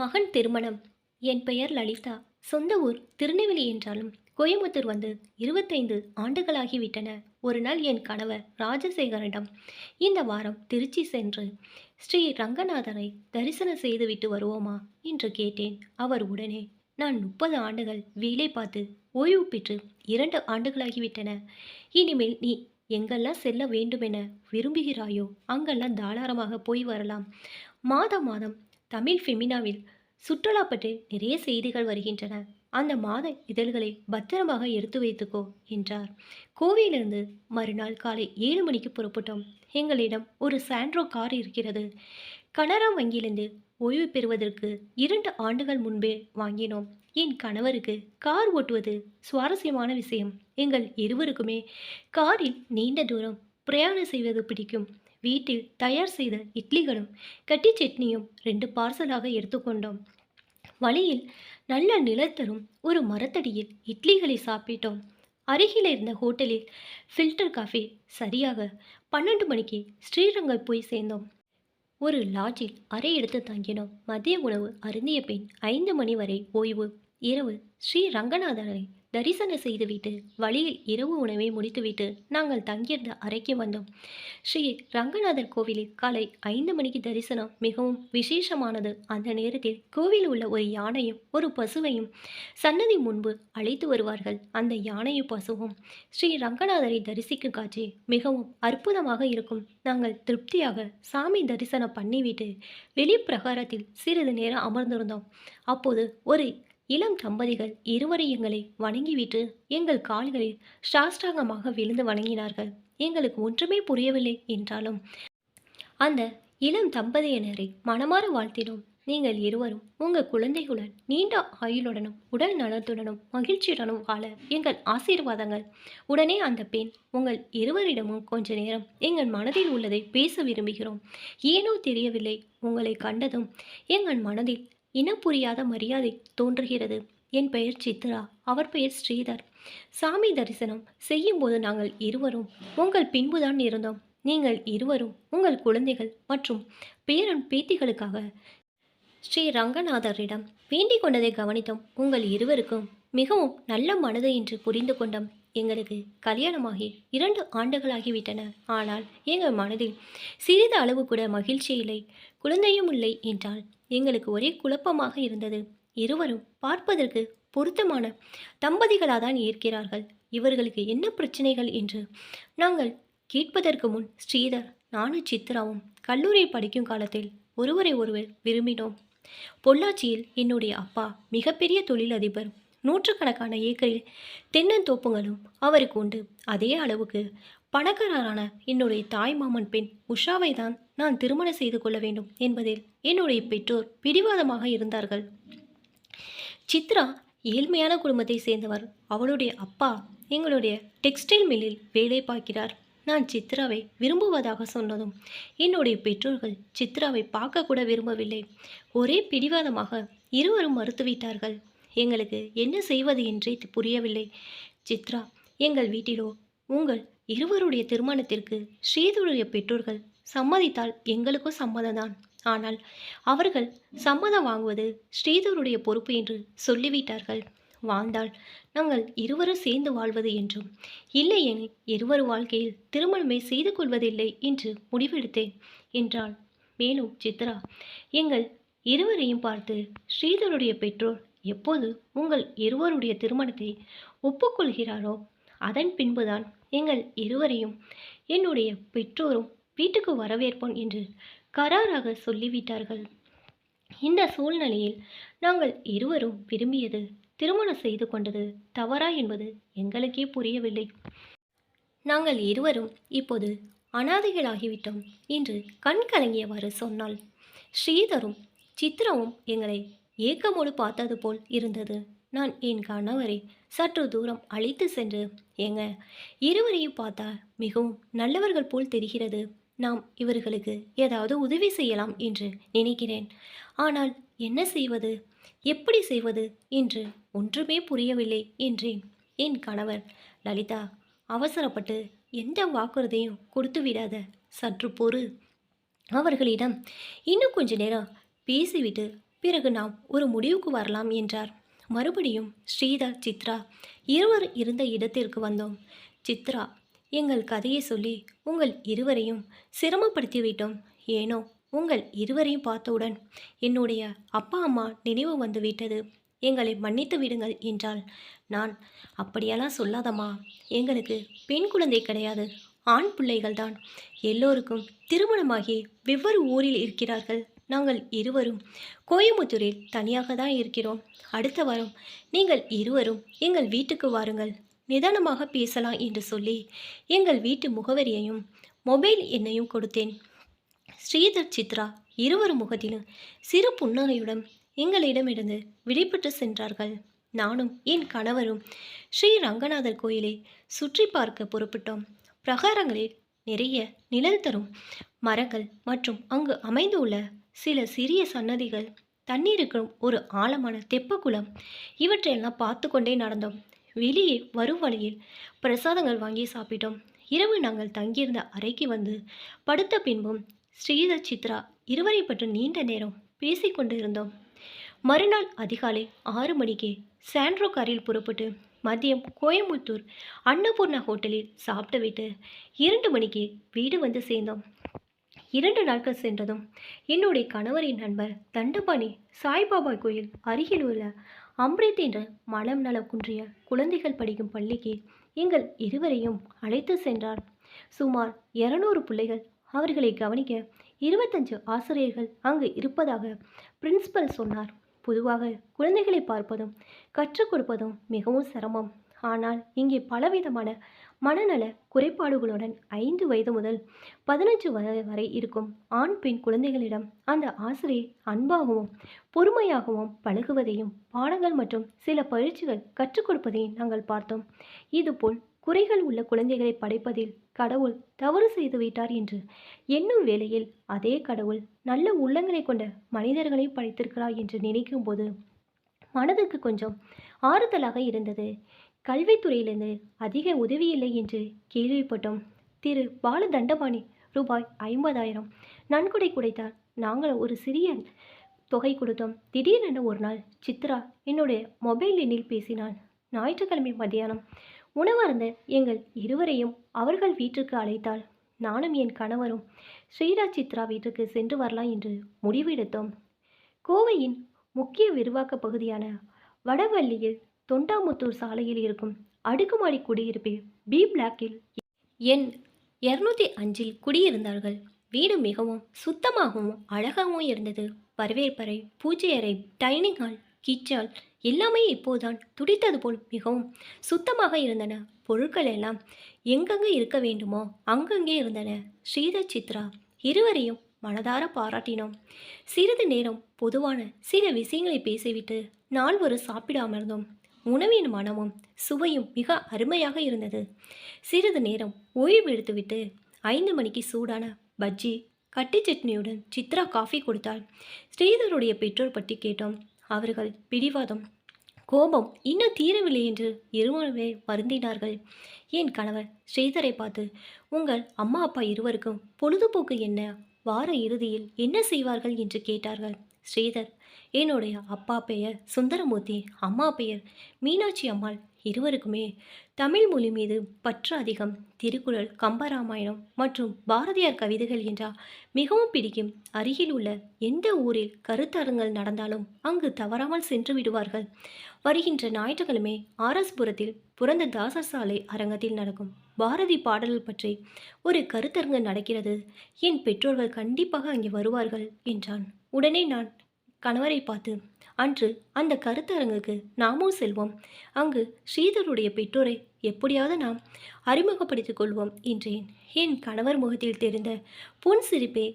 மகன் திருமணம். என் பெயர் லலிதா. சொந்த ஊர் திருநெல்வேலி என்றாலும் கோயம்புத்தூர் வந்து இருபத்தைந்து ஆண்டுகளாகிவிட்டன. ஒரு நாள் என் கணவர் ராஜசேகரிடம் இந்த வாரம் திருச்சி சென்று ஸ்ரீ ரங்கநாதரை தரிசனம் செய்துவிட்டு வருவோமா? என்று கேட்டேன். அவர் உடனே நான் முப்பது ஆண்டுகள் வேலை பார்த்து ஓய்வு பெற்று இரண்டு ஆண்டுகளாகிவிட்டன. இனிமேல் நீ எங்கெல்லாம் செல்ல வேண்டுமென விரும்புகிறாயோ அங்கெல்லாம் தாராளமாக போய் வரலாம். மாதம் மாதம் தமிழ் ஃபெமினாவில் சுற்றுலா பற்றி நிறைய செய்திகள் வருகின்றன. அந்த மாத இதழ்களை பத்திரமாக எடுத்து வைத்துக்கோ என்றார். கோவையிலிருந்து மறுநாள் காலை ஏழு மணிக்கு புறப்பட்டோம். எங்களிடம் ஒரு சாண்ட்ரோ கார் இருக்கிறது. கனரா வங்கியிலிருந்து ஓய்வு பெறுவதற்கு இரண்டு ஆண்டுகள் முன்பே வாங்கினோம். என் கணவருக்கு கார் ஓட்டுவது சுவாரஸ்யமான விஷயம். எங்கள் இருவருக்குமே காரில் நீண்ட தூரம் பிரயாணம் செய்வது பிடிக்கும். வீட்டில் தயார் செய்த இட்லிகளும் கட்டி சட்னியும் ரெண்டு பார்சலாக எடுத்துக்கொண்டோம் வழியில் நல்ல நிலத்தரும் ஒரு மரத்தடியில் இட்லிகளை சாப்பிட்டோம். அருகில் இருந்த ஹோட்டலில் ஃபில்டர் காஃபி சரியாக பன்னெண்டு மணிக்கு ஸ்ரீரங்கம் போய் சேர்ந்தோம். ஒரு லாட்ஜில் அறை எடுத்து தங்கினோம். மதிய உணவு அருந்திய பின் ஐந்து மணி வரை ஓய்வு. இரவு ஸ்ரீ ரங்கநாதனை தரிசனம் செய்துவிட்டு வழியில் இரவு உணவை முடித்துவிட்டு நாங்கள் தங்கியிருந்த அறைக்கு வந்தோம். ஸ்ரீ ரங்கநாதர் கோவிலில் காலை ஐந்து மணிக்கு தரிசனம் மிகவும் விசேஷமானது. அந்த நேரத்தில் கோவில் உள்ள ஒரு யானையும் ஒரு பசுவையும் சன்னதி முன்பு அழைத்து வருவார்கள். அந்த யானையும் பசுவும் ஸ்ரீ ரங்கநாதரை தரிசிக்கும் காட்சி மிகவும் அற்புதமாக இருக்கும். நாங்கள் திருப்தியாக சாமி தரிசனம் பண்ணிவிட்டு வெளிப்பிரகாரத்தில் சிறிது நேரம் அமர்ந்திருந்தோம். அப்போது ஒரு இளம் தம்பதிகள் இருவரை எங்களை வணங்கிவிட்டு எங்கள் கால்களில் சாஷ்டாங்கமாக விழுந்து வணங்கினார்கள். எங்களுக்கு ஒன்றுமே புரியவில்லை என்றாலும் அந்த இளம் தம்பதியினரை மனமாற வாழ்த்தினோம். நீங்கள் இருவரும் உங்கள் குழந்தைகளுடன் நீண்ட ஆயுளுடனும் உடல் நலத்துடனும் மகிழ்ச்சியுடனும் வாழ எங்கள் ஆசீர்வாதங்கள். உடனே அந்த பெண் உங்கள் இருவரிடமும் கொஞ்ச நேரம் எங்கள் மனதில் உள்ளதை பேச விரும்புகிறோம். ஏனோ தெரியவில்லை. உங்களை கண்டதும் எங்கள் மனதில் இனம் புரியாத மரியாதை தோன்றுகிறது. என் பெயர் சித்ரா அவர் பெயர் ஸ்ரீதர். சாமி தரிசனம் செய்யும்போது நாங்கள் இருவரும் உங்கள் பின்புதான் இருந்தோம். நீங்கள் இருவரும் உங்கள் குழந்தைகள் மற்றும் பேரன் பேத்திகளுக்காக ஸ்ரீ ரங்கநாதரிடம் வேண்டிக் கொண்டதை கவனித்தோம். உங்கள் இருவருக்கும் மிகவும் நல்ல மனது என்று புரிந்து கொண்டோம். எங்களுக்கு கல்யாணமாகி இரண்டு ஆண்டுகளாகிவிட்டன. ஆனால் எங்கள் மனதில் சிறிது அளவு கூட மகிழ்ச்சி இல்லை. குழந்தையும் இல்லை என்றால் எங்களுக்கு ஒரே குழப்பமாக இருந்தது. இருவரும் பார்ப்பதற்கு பொருத்தமான தம்பதிகளாக தான் இருக்கிறார்கள். இவர்களுக்கு என்ன பிரச்சனைகள் என்று நாங்கள் கேட்பதற்கு முன் ஸ்ரீதர் நானும் சித்ராவும் கல்லூரி படிக்கும் காலத்தில் ஒருவரை ஒருவர் விரும்பினோம். பொள்ளாச்சியில் என்னுடைய அப்பா மிகப்பெரிய தொழிலதிபர். நூற்றுக்கணக்கான ஏக்கரில் தென்னந்தோப்புகளும் அவருக்கு உண்டு. அதே அளவுக்கு பணக்காரரான என்னுடைய தாய் மாமன் பெண் உஷாவை தான் நான் திருமணம் செய்து கொள்ள வேண்டும் என்பதில் என்னுடைய பெற்றோர் பிடிவாதமாக இருந்தார்கள். சித்ரா ஏழ்மையான குடும்பத்தை சேர்ந்தவர். அவளுடைய அப்பா எங்களுடைய டெக்ஸ்டைல் மில்லில் வேலை பார்க்கிறார். நான் சித்ராவை விரும்புவதாக சொன்னதும் என்னுடைய பெற்றோர்கள் சித்ராவை பார்க்க கூட விரும்பவில்லை. ஒரே பிடிவாதமாக இருவரும் மறுத்துவிட்டார்கள். எங்களுக்கு என்ன செய்வது என்றே புரியவில்லை. சித்ரா எங்கள் வீட்டிலோ உங்கள் இருவருடைய திருமணத்திற்கு ஸ்ரீதருடைய பெற்றோர்கள் சம்மதித்தால் எங்களுக்கும் சம்மதம்தான். ஆனால் அவர்கள் சம்மதம் வாங்குவது ஸ்ரீதருடைய பொறுப்பு என்று சொல்லிவிட்டார்கள். வாழ்ந்தால் நாங்கள் இருவரும் சேர்ந்து வாழ்வது என்றும் இல்லையெனில் இருவர் வாழ்க்கையில் திருமணமே செய்து கொள்வதில்லை என்று முடிவெடுத்தேன் என்றாள். மேலும் சித்ரா எங்கள் இருவரையும் பார்த்து ஸ்ரீதருடைய பெற்றோர் எப்போது உங்கள் இருவருடைய திருமணத்தை ஒப்புக்கொள்கிறாரோ அதன் பின்புதான் எங்கள் இருவரையும் என்னுடைய பெற்றோரும் வீட்டுக்கு வரவேற்போம் என்று கராராக சொல்லிவிட்டார்கள். இந்த சூழ்நிலையில் நாங்கள் இருவரும் விரும்பியது திருமணம் செய்து கொண்டது தவறா என்பது எங்களுக்கே புரியவில்லை. நாங்கள் இருவரும் இப்போது அனாதைகளாகிவிட்டோம் என்று கண் கலங்கியவாறு சொன்னாள். ஸ்ரீதரும் சித்ராவும் எங்களை ஏக்கமோடு பார்த்தது போல் இருந்தது. நான் என் கணவரை சற்று தூரம் அழைத்து சென்று ஏங்க இருவரையும் பார்த்தா மிகவும் நல்லவர்கள் போல் தெரிகிறது. நாம் இவர்களுக்கு ஏதாவது உதவி செய்யலாம் என்று நினைக்கிறேன். ஆனால் என்ன செய்வது? எப்படி செய்வது? என்று ஒன்றுமே புரியவில்லை என்றேன். என் கணவர் லலிதா அவசரப்பட்டு எந்த வாக்குறுதியும் கொடுத்து விடாத. சற்று பொறு. அவர்களிடம் இன்னும் கொஞ்ச நேரம் பேசிவிட்டு பிறகு நாம் ஒரு முடிவுக்கு வரலாம் என்றார். மறுபடியும் ஸ்ரீதர் சித்ரா இருவர் இருந்த இடத்திற்கு வந்தோம். சித்ரா எங்கள் கதையை சொல்லி உங்கள் இருவரையும் சிரமப்படுத்தி விட்டோம் ஏனோ உங்கள் இருவரையும் பார்த்தவுடன் என்னுடைய அப்பா அம்மா நினைவு வந்து விட்டது எங்களை மன்னித்து விடுங்கள் என்றாள். நான் அப்படியெல்லாம் சொல்லாதம்மா. எங்களுக்கு பெண் குழந்தை கிடையாது. ஆண் பிள்ளைகள்தான். எல்லோருக்கும் திருமணமாகி வெவ்வேறு ஊரில் இருக்கிறார்கள். நாங்கள் இருவரும் கோயம்புத்தூரில் தனியாக தான் இருக்கிறோம். அடுத்த வாரம் நீங்கள் இருவரும் எங்கள் வீட்டுக்கு வாருங்கள். நிதானமாக பேசலாம் என்று சொல்லி எங்கள் வீட்டு முகவரியையும் மொபைல் எண்ணையும் கொடுத்தேன். ஸ்ரீதர் சித்ரா இருவரும் முகத்திலும் சிறு புன்னகையுடன் எங்களிடமிருந்து விடைபெற்று சென்றார்கள். நானும் என் கணவரும் ஸ்ரீ ரங்கநாதர் கோயிலை சுற்றி பார்க்க புறப்பட்டோம். பிரகாரங்களில் நிறைய நிழல் தரும் மரங்கள் மற்றும் அங்கு அமைந்துள்ள சில சிறிய சன்னதிகள் தண்ணீருக்கும் ஒரு ஆழமான தெப்பக்குளம் இவற்றையெல்லாம் பார்த்து கொண்டே நடந்தோம். வெளியே வரும் வழியில் பிரசாதங்கள் வாங்கி சாப்பிட்டோம். இரவு நாங்கள் தங்கியிருந்த அறைக்கு வந்து படுத்த பின்பும் ஸ்ரீதர் சித்ரா இருவரை பற்றி நீண்ட நேரம் பேசிக்கொண்டு இருந்தோம் மறுநாள் அதிகாலை ஆறு மணிக்கு சாண்ட்ரோ காரில் புறப்பட்டு மதியம் கோயம்புத்தூர் அன்னபூர்ணா ஹோட்டலில் சாப்பிட்டுவிட்டு இரண்டு மணிக்கு வீடு வந்து சேர்ந்தோம். இரண்டு நாட்கள் சென்றதும் என்னுடைய கணவரின் நண்பர் தண்டபாணி சாய்பாபா கோயில் அருகில் உள்ள அம்ரித் என்ற மனம் நலம் குன்றிய குழந்தைகள் படிக்கும் பள்ளிக்கு எங்கள் இருவரையும் அழைத்து சென்றார். சுமார் இருநூறு பிள்ளைகள் அவர்களை கவனிக்க இருபத்தஞ்சு ஆசிரியர்கள் அங்கு இருப்பதாக பிரின்சிபல் சொன்னார். பொதுவாக குழந்தைகளை பார்ப்பதும் கற்றுக் கொடுப்பதும் மிகவும் சிரமம். ஆனால் இங்கே பலவிதமான மனநல குறைபாடுகளுடன் ஐந்து வயது முதல் பதினஞ்சு வயது வரை இருக்கும் ஆண் பெண் குழந்தைகளிடம் அந்த ஆசிரியர் அன்பாகவும் பொறுமையாகவும் பழகுவதையும் பாடங்கள் மற்றும் சில பயிற்சிகள் கற்றுக் கொடுப்பதையும் நாங்கள் பார்த்தோம். இதுபோல் குறைகள் உள்ள குழந்தைகளை படைப்பதில் கடவுள் தவறு செய்து விட்டார் என்று எண்ணும் வேளையில் அதே கடவுள் நல்ல உள்ளங்களை கொண்ட மனிதர்களை படைத்திருக்கிறார் என்று நினைக்கும் போது மனதுக்கு கொஞ்சம் ஆறுதலாக இருந்தது. கல்வித்துறையிலிருந்து அதிக உதவி இல்லை என்று கேள்விப்பட்டோம். திரு. பால தண்டபாணி ரூபாய் ஐம்பதாயிரம். நன்கொடை குடைத்தார். நாங்கள் ஒரு சிறிய தொகை கொடுத்தோம். திடீரென ஒரு நாள் சித்ரா என்னுடைய மொபைல் எண்ணில் பேசினாள். ஞாயிற்றுக்கிழமை மத்தியானம். உணவருந்த எங்கள் இருவரையும் அவர்கள் வீட்டுக்கு அழைத்தாள். நானும் என் கணவரும் ஸ்ரீராஜ் சித்ரா வீட்டுக்கு சென்று வரலாம் என்று முடிவெடுத்தோம். கோவையின் முக்கிய விரிவாக்க பகுதியான வடவள்ளியில் தொண்டாமுத்தூர் சாலையில் இருக்கும் அடுக்குமாடி குடியிருப்பில் பி பிளாக்கில் எண் இரநூத்தி அஞ்சில் குடியிருந்தார்கள். வீடு மிகவும் சுத்தமாகவும் அழகாகவும் இருந்தது. வரவேற்பறை பூஜை அறை டைனிங் ஹால் கிச்சன் எல்லாமே இப்போதான் துடித்தது போல் மிகவும் சுத்தமாக இருந்தன. பொருட்கள் எல்லாம் எங்கெங்கே இருக்க வேண்டுமோ அங்கங்கே இருந்தன. ஸ்ரீதர் சித்ரா இருவரையும் மனதார பாராட்டினோம். சிறிது நேரம் பொதுவான சில விஷயங்களை பேசிவிட்டு நால்வரும் சாப்பிட அமர்ந்தோம் உணவின் மனமும் சுவையும் மிக அருமையாக இருந்தது. சிறிது நேரம் ஓய்வு எடுத்துவிட்டு ஐந்து மணிக்கு சூடான பஜ்ஜி கட்டி சட்னியுடன் சித்ரா காஃபி கொடுத்தாள். ஸ்ரீதருடைய பெற்றோர் பற்றி கேட்டோம். அவர்கள் பிடிவாதம் கோபம் இன்னும் தீரவில்லை என்று இருவருமே வருந்தினார்கள். என் கணவர் ஸ்ரீதரை பார்த்து உங்கள் அம்மா அப்பா இருவருக்கும் பொழுதுபோக்கு என்ன? வார இறுதியில் என்ன செய்வார்கள்? என்று கேட்டார்கள். ஸ்ரீதர் என்னுடைய அப்பா பெயர் சுந்தரமூர்த்தி அம்மா பெயர் மீனாட்சி அம்மாள் இருவருக்குமே தமிழ் மொழி மீது பற்று அதிகம். திருக்குறள் கம்பராமாயணம் மற்றும் பாரதியார் கவிதைகள் என்றால் மிகவும் பிடிக்கும். அருகில் உள்ள எந்த ஊரில் கருத்தரங்கள் நடந்தாலும் அங்கு தவறாமல் சென்று விடுவார்கள். வருகின்ற ஞாயிற்றுக்கிழமை ஆர்எஸ்புரத்தில் புரந்த தாசர் சாலை அரங்கத்தில் நடக்கும் பாரதி பாடல்கள் பற்றி ஒரு கருத்தரங்கு நடக்கிறது. என் பெற்றோர்கள் கண்டிப்பாக அங்கே வருவார்கள் என்றான். உடனே நான் கணவரை பார்த்து அன்று அந்த கருத்தரங்குக்கு நாமும் செல்வோம். அங்கு ஸ்ரீதருடைய பெற்றோரை எப்படியாவது நாம் அறிமுகப்படுத்திக் கொள்வோம் என்றேன். என் கணவர் முகத்தில் தெரிந்த புன் சிரிப்பே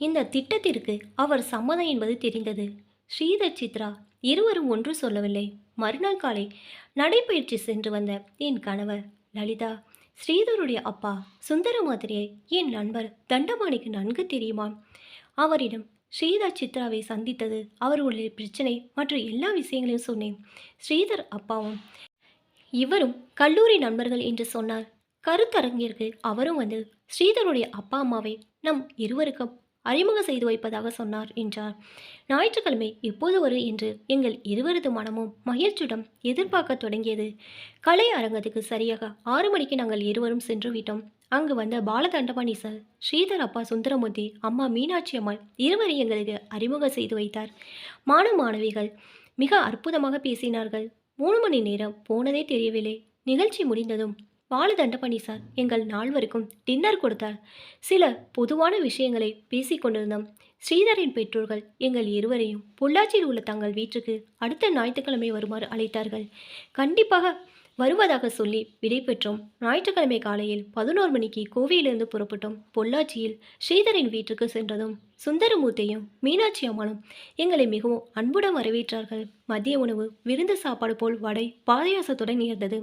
இந்த திட்டத்திற்கு அவர் சம்மதம் என்பது தெரிந்தது. ஸ்ரீதர் சித்ரா இருவரும் ஒன்று சொல்லவில்லை. மறுநாள் காலை நடைபயிற்சி சென்று வந்த என் கணவர் லலிதா ஸ்ரீதருடைய அப்பா சுந்தரமாதிரியை என் நண்பர் தண்டமானிக்கு நன்கு தெரியுமாம் அவரிடம் ஸ்ரீதர் சித்ராவை சந்தித்தது அவர்களுடைய பிரச்சனை மற்ற எல்லா விஷயங்களையும் சொன்னேன். ஸ்ரீதர் அப்பாவும் இவரும் கல்லூரி நண்பர்கள் என்று சொன்னார். கருத்தரங்கிற்கு அவரும் வந்து ஸ்ரீதருடைய அப்பா அம்மாவை நம் இருவருக்கும் அறிமுகம் செய்து வைப்பதாக சொன்னார் என்றார். ஞாயிற்றுக்கிழமை எப்போது வரும் என்று எங்கள் இருவரது மனமும் மகிழ்ச்சியுடன் எதிர்பார்க்க தொடங்கியது. கலை அரங்கத்துக்கு சரியாக ஆறு மணிக்கு நாங்கள் இருவரும் சென்று விட்டோம். அங்கு வந்த பாலதண்டபாணி சார் ஸ்ரீதர் அப்பா சுந்தரமூர்த்தி அம்மா மீனாட்சி அம்மாள் இருவரை எங்களுக்கு அறிமுகம் செய்து வைத்தார். மாணவ மாணவிகள் மிக அற்புதமாக பேசினார்கள். மூணு மணி நேரம் போனதே தெரியவில்லை. நிகழ்ச்சி முடிந்ததும் பாலதண்டபாணி சார் எங்கள் நால்வருக்கும் டின்னர் கொடுத்தார். சில பொதுவான விஷயங்களை பேசிக்கொண்டிருந்தோம் ஸ்ரீதரின் பெற்றோர்கள் எங்கள் இருவரையும் பொள்ளாச்சியில் உள்ள தங்கள் வீட்டுக்கு அடுத்த ஞாயிற்றுக்கிழமை வருமாறு அழைத்தார்கள். கண்டிப்பாக வருவதாக சொல்லி விடைபெற்றோம் ஞாயிற்றுக்கிழமை காலையில் பதினோரு மணிக்கு கோவையிலிருந்து புறப்பட்டோம். பொள்ளாச்சியில் ஸ்ரீதரின் வீட்டுக்கு சென்றதும் சுந்தரமூர்த்தியும் மீனாட்சி அம்மனும் எங்களை மிகவும் அன்புடன் வரவேற்றார்கள். மதிய உணவு விருந்து சாப்பாடு போல் வடை பாதயாசத்துடன் இருந்தது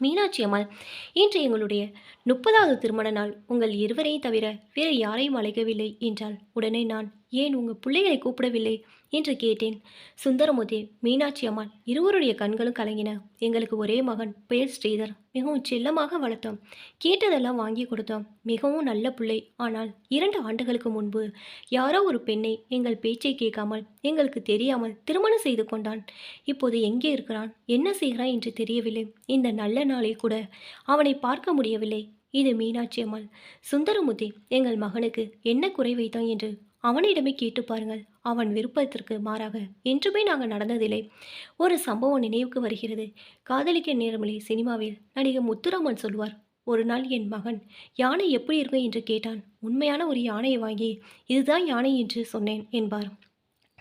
மீனாட்சி அம்மாள் இன்று எங்களுடைய முப்பதாவது திருமண நாள். உங்கள் இருவரையும் தவிர வேறு யாரையும் அழைக்கவில்லை என்றால் உடனே நான் ஏன் உங்கள் பிள்ளைகளை கூப்பிடவில்லை? என்று கேட்டேன். சுந்தரமுதே மீனாட்சி அம்மாள் இருவருடைய கண்களும் கலங்கின. எங்களுக்கு ஒரே மகன் பெயர் ஸ்ரீதர். மிகவும் செல்லமாக வளர்த்தோம். கேட்டதெல்லாம் வாங்கி கொடுத்தோம். மிகவும் நல்ல பிள்ளை. ஆனால் இரண்டு ஆண்டுகளுக்கு முன்பு யாரோ ஒரு பெண்ணை எங்கள் பேச்சை கேட்காமல் எங்களுக்கு தெரியாமல் திருமணம் செய்து கொண்டான். இப்போது எங்கே இருக்கிறான்? என்ன செய்கிறான் என்று தெரியவில்லை. இந்த நல்ல நாளில் கூட அவனை பார்க்க முடியவில்லை. இது மீனாட்சி அம்மாள். சுந்தரமுத்தி எங்கள் மகனுக்கு என்ன குறை வைத்தான் என்று அவனிடமே கேட்டு பாருங்கள். அவன் விருப்பத்திற்கு மாறாக என்றுமே நாங்கள் நடந்ததில்லை. ஒரு சம்பவம் நினைவுக்கு வருகிறது. காதலிக்க நேரமில்லை. சினிமாவில் நடிகர் முத்துராமன் சொல்வார் ஒரு நாள் என் மகன் யானை எப்படி இருக்கும் என்று கேட்டான். உண்மையான ஒரு யானையை வாங்கி இதுதான் யானை என்று சொன்னேன் என்பார்.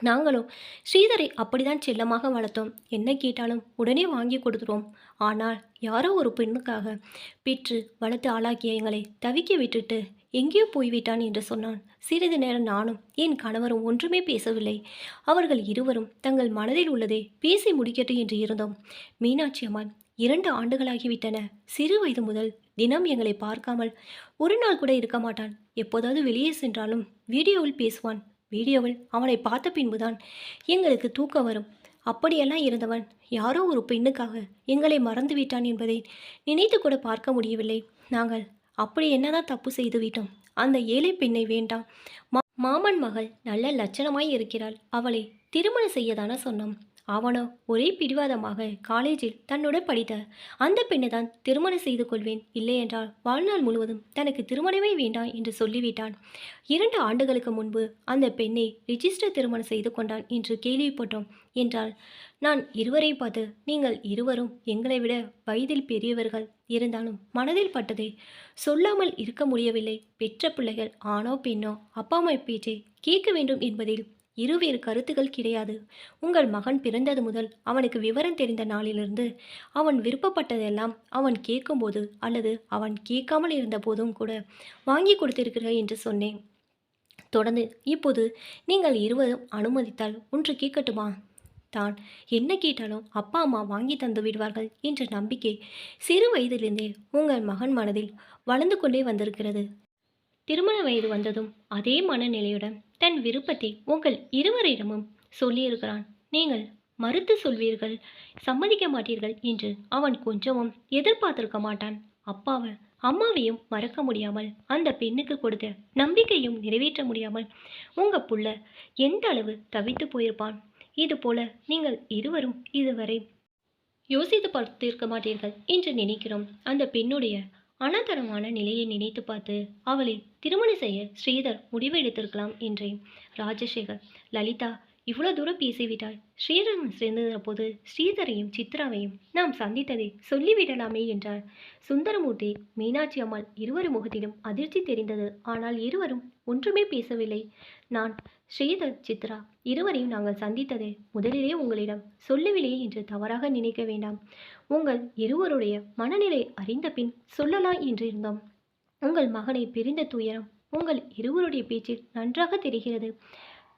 நாங்களும் ஸ்ரீதரை அப்படிதான் செல்லமாக வளர்த்தோம். என்ன கேட்டாலும் உடனே வாங்கி கொடுத்துருவோம் ஆனால் யாரோ ஒரு பெண்ணுக்காக பெற்று வளர்த்து ஆளாக்கிய எங்களை தவிக்க விட்டுட்டு எங்கேயோ போய்விட்டான் என்று சொன்னான். சிறிது நேரம் நானும் என் கணவரும் ஒன்றுமே பேசவில்லை. அவர்கள் இருவரும் தங்கள் மனதில் உள்ளதை பேசி முடிக்கட்டும் என்று இருந்தோம். மீனாட்சி அம்மாள் இரண்டு ஆண்டுகளாகிவிட்டன. சிறு வயது முதல் தினம் எங்களை பார்க்காமல் ஒரு நாள் கூட இருக்க மாட்டான். எப்போதாவது வெளியே சென்றாலும் வீடியோவில் பேசுவான். வீடியோவில் அவனை பார்த்த பின்புதான் எங்களுக்கு தூக்கம் வரும். அப்படியெல்லாம் இருந்தவன் யாரோ ஒரு பெண்ணுக்காக எங்களை மறந்து விட்டான் என்பதை நினைத்து கூட பார்க்க முடியவில்லை. நாங்கள் அப்படி என்னதான் தப்பு செய்து விட்டோம் அந்த ஏழை பெண்ணை வேண்டாம். மாமன் மகள் நல்ல லட்சணமாய் இருக்கிறாள். அவளை திருமணம் செய்யதான சொன்னோம் அவனோ ஒரே பிடிவாதமாக காலேஜில் தன்னுடன் படித்த. அந்த பெண்ணை தான் திருமணம் செய்து கொள்வேன். இல்லையென்றால் வாழ்நாள் முழுவதும் தனக்கு திருமணமே வேண்டாம் என்று சொல்லிவிட்டான். இரண்டு ஆண்டுகளுக்கு முன்பு அந்த பெண்ணை ரிஜிஸ்டர் திருமணம் செய்து கொண்டான் என்று கேள்விப்பட்டோம் என்றால் நான் இருவரை பார்த்து நீங்கள் இருவரும் எங்களை விட வயதில் பெரியவர்கள். இருந்தாலும் மனதில் பட்டதை சொல்லாமல் இருக்க முடியவில்லை. பெற்ற பிள்ளைகள் ஆணோ பெண்ணோ அப்பா அம்மா பேச்சை கேட்க வேண்டும் என்பதில் இருவேறு கருத்துகள் கிடையாது. உங்கள் மகன் பிறந்தது முதல் அவனுக்கு விவரம் தெரிந்த நாளிலிருந்து அவன் விருப்பப்பட்டதெல்லாம் அவன் கேட்கும்போது அல்லது அவன் கேட்காமல் இருந்த போதும் கூட வாங்கி கொடுத்திருக்கிறீர்கள் என்று சொன்னேன். தொடர்ந்து இப்போது நீங்கள் இருவரும் அனுமதித்தால் ஒன்று கேட்கட்டுமா? தான். என்ன கேட்டாலும் அப்பா அம்மா வாங்கி தந்து விடுவார்கள் என்ற நம்பிக்கை சிறு வயதிலிருந்தே உங்கள் மகன் மனதில் வளர்ந்து கொண்டே வந்திருக்கிறது. திருமண வயது வந்ததும் அதே மனநிலையுடன் தன் விருப்பத்தை உங்கள் இருவரிடமும் சொல்லியிருக்கிறான். நீங்கள் மறுத்து சொல்வீர்கள் சம்மதிக்க மாட்டீர்கள் என்று அவன் கொஞ்சமும் எதிர்பார்த்திருக்க மாட்டான். அப்பாவை அம்மாவையும் மறக்க முடியாமல் அந்த பெண்ணுக்கு கொடுத்த நம்பிக்கையும் நிறைவேற்ற முடியாமல் உங்க புள்ள எந்த அளவு தவித்து போயிருப்பான்? இதுபோல நீங்கள் இருவரும் இதுவரை யோசித்து பார்த்திருக்க மாட்டீர்கள் என்று நினைக்கிறோம். அந்த பெண்ணுடைய அனாதரமான நிலையை நினைத்து பார்த்து அவளை திருமணம் செய்ய ஸ்ரீதர் முடிவு எடுத்திருக்கலாம் என்றேன். ராஜசேகர் லலிதா இவ்வளோ தூரம் பேசிவிட்டாள் ஸ்ரீதரன் சேர்ந்திருந்த போது ஸ்ரீதரையும் சித்ராவையும் நாம் சந்தித்ததை சொல்லிவிடலாமே என்றார். சுந்தரமூர்த்தி மீனாட்சி அம்மாள் இருவரும் முகத்திலும் அதிர்ச்சி தெரிந்தது. ஆனால் இருவரும் ஒன்றுமே பேசவில்லை. நான் ஸ்ரீதர் சித்ரா இருவரையும் நாங்கள் சந்தித்தது முதலிலே உங்களிடம் சொல்லவில்லையே என்று தவறாக நினைக்க வேண்டாம். உங்கள் இருவருடைய மனநிலை அறிந்த பின் சொல்லலாம் என்று இருந்தோம். உங்கள் மகனை பிரிந்த துயரம் உங்கள் இருவருடைய பேச்சில் நன்றாக தெரிகிறது.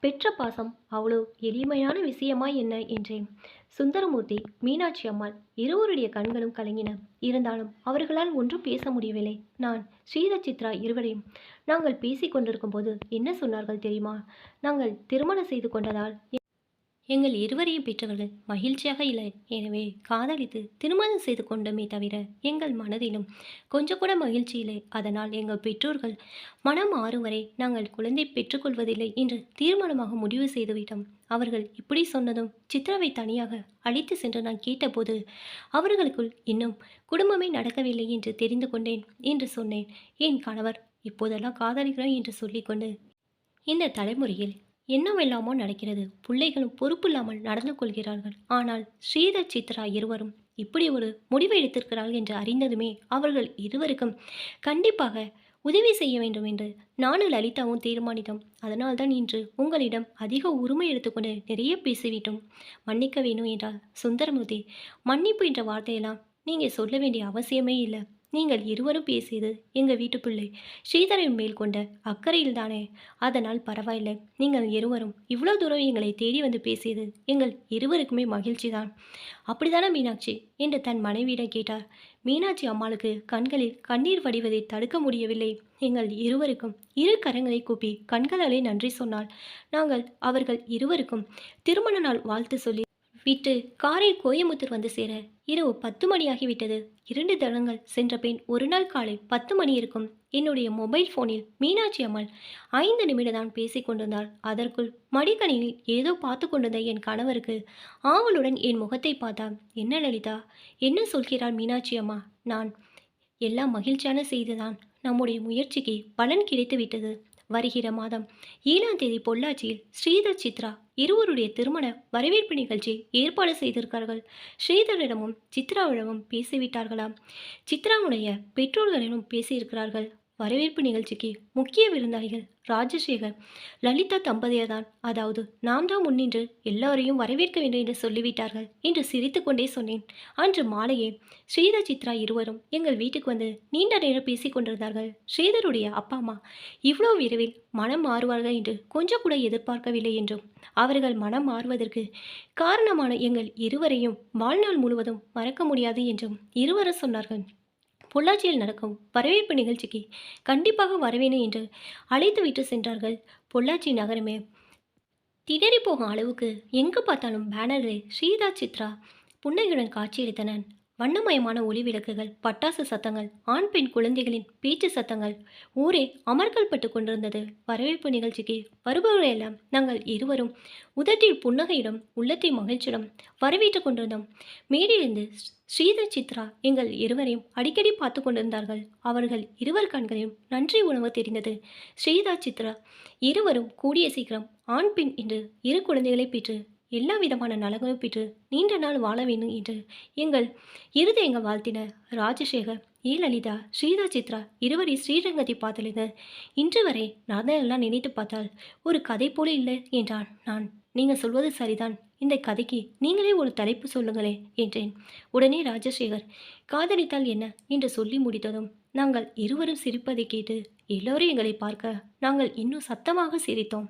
பெற்ற பாசம் அவ்வளோ எளிமையான விஷயமா என்ன என்றேன். சுந்தரமூர்த்தி மீனாட்சி அம்மாள் இருவருடைய கண்களும் கலங்கின. இருந்தாலும் அவர்களால் ஒன்றும் பேச முடியவில்லை. நான் ஸ்ரீத சித்ரா இருவரையும் நாங்கள் பேசிக் கொண்டிருக்கும் போது என்ன சொன்னார்கள் தெரியுமா? நாங்கள் திருமணம் செய்து கொண்டதால் எங்கள் இருவரையும் பெற்றவர்கள் மகிழ்ச்சியாக இல்லை. எனவே காதலித்து திருமணம் செய்து கொண்டோமே தவிர எங்கள் மனதிலும் கொஞ்சம் கூட மகிழ்ச்சி இல்லை. அதனால் எங்கள் பெற்றோர்கள் மனம் மாறும் வரை நாங்கள் குழந்தை பெற்றுக்கொள்வதில்லை என்று தீர்மானமாக முடிவு செய்துவிட்டோம். அவர்கள் இப்படி சொன்னதும் சித்ராவை தனியாக அழைத்து சென்று நான் கேட்டபோது அவர்களுக்குள் இன்னும் குடும்பமே நடக்கவில்லை என்று தெரிந்து கொண்டேன் என்று சொன்னேன். என் கணவர் இப்போதெல்லாம் காதலிக்கிறோம் என்று சொல்லிக்கொண்டு இந்த தலைமுறையில் என்னவெல்லாமோ நடக்கிறது. பிள்ளைகளும் பொறுப்பு இல்லாமல் நடந்து கொள்கிறார்கள். ஆனால் ஸ்ரீதர் சித்ரா இருவரும் இப்படி ஒரு முடிவு எடுத்திருக்கிறார்கள் என்று அறிந்ததுமே அவர்கள் இருவருக்கும் கண்டிப்பாக உதவி செய்ய வேண்டும் என்று நானும் லலிதாவும் தீர்மானித்தோம். அதனால்தான் இன்று உங்களிடம் அதிக உரிமை எடுத்துக்கொண்டு நிறைய பேசிவிட்டோம். மன்னிக்க வேணும் என்றால் சுந்தரமூர்த்தி மன்னிப்பு என்ற வார்த்தையெல்லாம் நீங்கள் சொல்ல வேண்டிய அவசியமே இல்லை. நீங்கள் இருவரும் பேசியது எங்கள் வீட்டு பிள்ளை. ஸ்ரீதரின் மேல் கொண்ட அக்கறையில் தானே அதனால் பரவாயில்லை. நீங்கள் இருவரும் இவ்வளோ தூரம் எங்களை தேடி வந்து பேசியது எங்கள் இருவருக்குமே மகிழ்ச்சி தான் அப்படிதானே மீனாட்சி? என்று தன் மனைவியிடம் கேட்டார். மீனாட்சி அம்மாளுக்கு கண்களில் கண்ணீர் வடிவதை தடுக்க முடியவில்லை. எங்கள் இருவருக்கும் இரு கரங்களை கூப்பி கண்களாலே நன்றி சொன்னால் நாங்கள் அவர்கள் இருவருக்கும் திருமண நாள் வாழ்த்து சொல்லி விட்டு காரில் கோயமுத்தூர் வந்து சேர இரவு பத்து மணியாகிவிட்டது. இரண்டு தளங்கள் சென்ற பின் ஒரு நாள் காலை பத்து மணி இருக்கும். என்னுடைய மொபைல் ஃபோனில் மீனாட்சி அம்மாள் ஐந்து நிமிடம் தான் பேசிக் கொண்டிருந்தாள். அதற்குள் மடிக்கணினில் ஏதோ பார்த்து கொண்டிருந்த என் கணவருக்கு ஆவலுடன் என் முகத்தை பார்த்தாள் என்ன லலிதா என்ன சொல்கிறாள் மீனாட்சி அம்மா? நான் எல்லாம் மகிழ்ச்சியான செய்திதான். நம்முடைய முயற்சிக்கு பலன் கிடைத்து விட்டது வருகிற மாதம் ஏழாம் தேதி பொள்ளாச்சியில் ஸ்ரீதர் சித்ரா இருவருடைய திருமண வரவேற்பு நிகழ்ச்சி ஏற்பாடு செய்திருக்கார்கள் ஸ்ரீதரிடமும் சித்ராவிடமும் பேசிவிட்டார்களாம். சித்ராவுடைய பெற்றோர்களிடம் பேசியிருக்கிறார்கள். வரவேற்பு நிகழ்ச்சிக்கு முக்கிய விருந்தாளிகள் ராஜசேகர் லலிதா தம்பதியர் தான் அதாவது நாம் தான் முன்னின்று எல்லாரையும் வரவேற்க வேண்டும் என்று சொல்லிவிட்டார்கள் என்று சிரித்துக்கொண்டே சொன்னேன். அன்று மாலையே ஸ்ரீதர் சித்ரா இருவரும் எங்கள் வீட்டுக்கு வந்து நீண்ட நேரம் பேசிக் கொண்டிருந்தார்கள். ஸ்ரீதருடைய அப்பா அம்மா இவ்வளோ விரைவில் மனம் மாறுவார்கள் என்று கொஞ்சம் கூட எதிர்பார்க்கவில்லை என்றும் அவர்கள் மனம் மாறுவதற்கு காரணமான எங்கள் இருவரையும் வாழ்நாள் முழுவதும் மறக்க முடியாது என்றும் இருவரும் சொன்னார்கள். பொள்ளாச்சியில் நடக்கும் வரவேற்பு நிகழ்ச்சிக்கு கண்டிப்பாக வரவேணும் என்று அழைத்து விட்டு சென்றார்கள் பொள்ளாச்சி நகரமே. திணறி போகும் அளவுக்கு எங்கு பார்த்தாலும் பேனரில் ஸ்ரீதா சித்ரா புன்னகையுடன் காட்சியளித்தனர் வண்ணமயமான ஒளி விளக்குகள் பட்டாசு சத்தங்கள் ஆண் பெண் குழந்தைகளின் பேச்சு சத்தங்கள். ஊரே அமர்க்கல் பட்டு கொண்டிருந்தது. வரவேற்பு நிகழ்ச்சிக்கு வருபவர்களெல்லாம் நாங்கள் இருவரும் உதட்டில் புன்னகையிடம் உள்ளத்தை மகிழ்ச்சியிடம் வரவேற்றுக் கொண்டிருந்தோம். மேடையிலிருந்து ஸ்ரீதர் சித்ரா எங்கள் இருவரையும் அடிக்கடி பார்த்து கொண்டிருந்தார்கள். அவர்கள் இருவர் கண்களையும் நன்றி உணவு தெரிந்தது. ஸ்ரீதா சித்ரா இருவரும் கூடிய சீக்கிரம் ஆண் பெண் என்று இரு குழந்தைகளை பெற்று எல்லா விதமான நலங்களும் பெற்று நீண்ட நாள் வாழ வேண்டும் என்று எங்கள் இறுதி எங்கள் வாழ்த்தினர் ராஜசேகர் ஏ லலிதா ஸ்ரீதா சித்ரா இருவரை ஸ்ரீரங்கத்தை பார்த்தலிருந்து இன்று வரை நடந்ததெல்லாம் நினைத்து பார்த்தால் ஒரு கதை போல இல்லை என்றான் நான். நீங்கள் சொல்வது சரிதான். இந்த கதைக்கு நீங்களே ஒரு தலைப்பு சொல்லுங்களே என்றேன். உடனே ராஜசேகர் காதலித்தால் என்ன என்று சொல்லி முடித்ததும் நாங்கள் இருவரும் சிரிப்பதை கேட்டு எல்லோரும் எங்களை பார்க்க நாங்கள் இன்னும் சத்தமாக சிரித்தோம்.